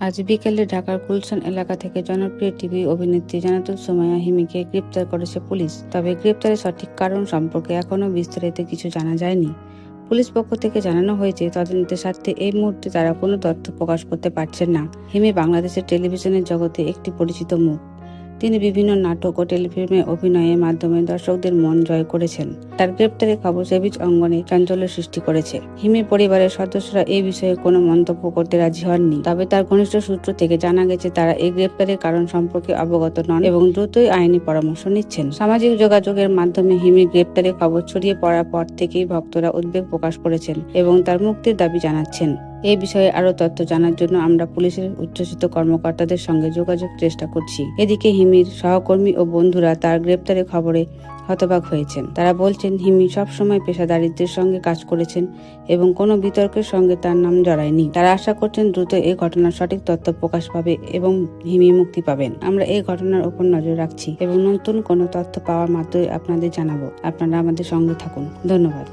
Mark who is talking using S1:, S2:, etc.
S1: আজ বিকেলে ঢাকার গুলশান এলাকা থেকে জনপ্রিয় টিভি অভিনেত্রী জানাতুল সোমায়া হিমিকে গ্রেপ্তার করেছে পুলিশ। তবে গ্রেপ্তারের সঠিক কারণ সম্পর্কে এখনও বিস্তারিত কিছু জানা যায়নি। পুলিশ পক্ষ থেকে জানানো হয়েছে, তদন্তের স্বার্থে এই মুহূর্তে তারা কোনো তথ্য প্রকাশ করতে পারছেন না। হিমি বাংলাদেশের টেলিভিশনের জগতে একটি পরিচিত মুখ। তিনি বিভিন্ন নাটক ও টেলিফিল্মে অভিনয়ের মাধ্যমে দর্শকদের মন জয় করেছেন। তার গ্রেপ্তারের খবর সেবিজ অঙ্গনে চাঞ্চল্য সৃষ্টি করেছে। হিমি পরিবারের সদস্যরা এই বিষয়ে কোনো মন্তব্য করতে রাজি হননি, তবে তার ঘনিষ্ঠ সূত্র থেকে জানা গেছে, তারা এই গ্রেপ্তারের কারণ সম্পর্কে অবগত নন এবং দ্রুতই আইনি পরামর্শ নিচ্ছেন। সামাজিক যোগাযোগের মাধ্যমে হিমির গ্রেপ্তারের খবর ছড়িয়ে পড়ার পর থেকেই ভক্তরা উদ্বেগ প্রকাশ করেছেন এবং তার মুক্তির দাবি জানাচ্ছেন। এই বিষয়ে আরও তথ্য জানার জন্য আমরা পুলিশের উচ্চশিত কর্মকর্তাদের সঙ্গে যোগাযোগ চেষ্টা করছি। এদিকে হিমির সহকর্মী ও বন্ধুরা তার গ্রেপ্তারের খবরে হতবাক হয়েছেন। তারা বলছেন, হিমি সবসময় পেশাদারিত্বের সঙ্গে কাজ করেছেন এবং কোনো বিতর্কের সঙ্গে তার নাম জড়ায়নি। তারা আশা করছেন দ্রুত এই ঘটনার সঠিক তথ্য প্রকাশ পাবে এবং হিমি মুক্তি পাবেন। আমরা এই ঘটনার উপর নজর রাখছি এবং নতুন কোনো তথ্য পাওয়ার মাত্রই আপনাদের জানাব। আপনারা আমাদের সঙ্গে থাকুন। ধন্যবাদ।